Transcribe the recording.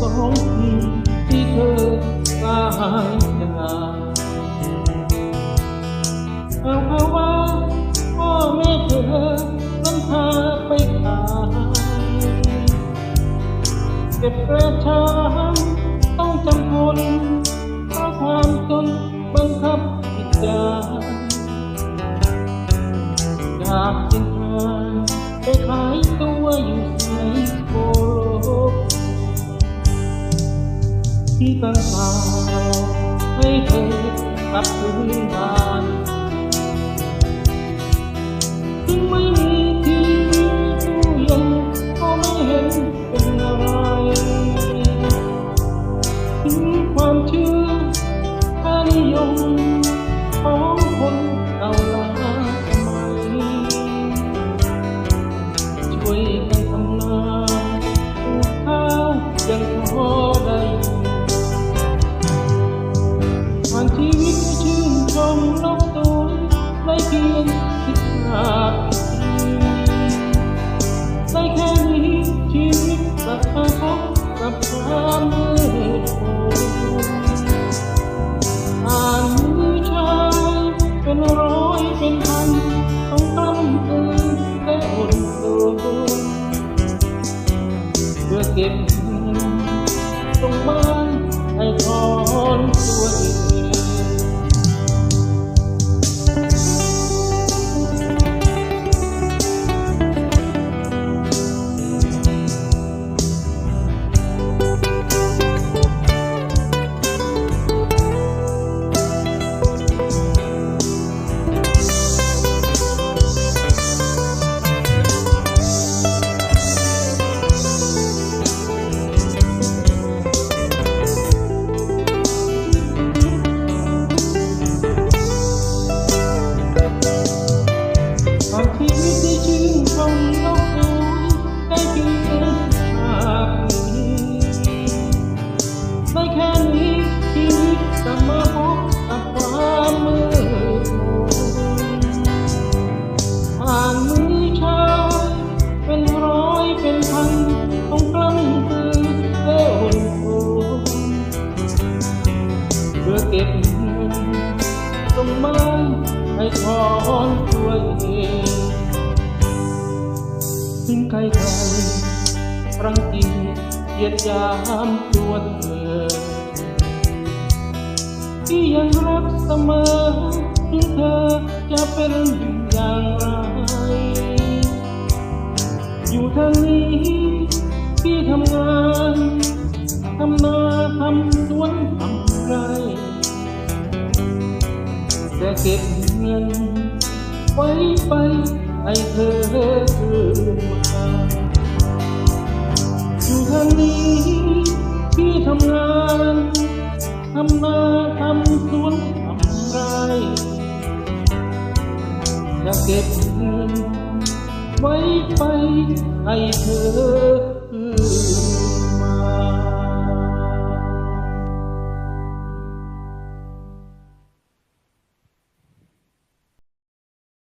สองที่เธอกล้ายจากเอาเพราว่าพ่อแม่เธอนั้นพาไปขายเก็บกระชามต้องจำทนเพราะความจนบังคับจิตใจอยากจึงหาไปขายตัวอยู่ ตั้งตาให้เธอกลับคืนมา เงินต้องมาให้ถอนตัวเองถึงใครใครรังเกียจเยียดยามตัวเธอ ที่ยังรักเสมอถึงเธอจะเป็นอย่างไร อยู่ทางนี้ เก็บเงิน ไว้ไปให้เธอคืนมาอยู่ทางนี้พี่ทำงานทำนาทำสวนทำไรจะเก็บเงิน ไว้ไปให้เธอคืน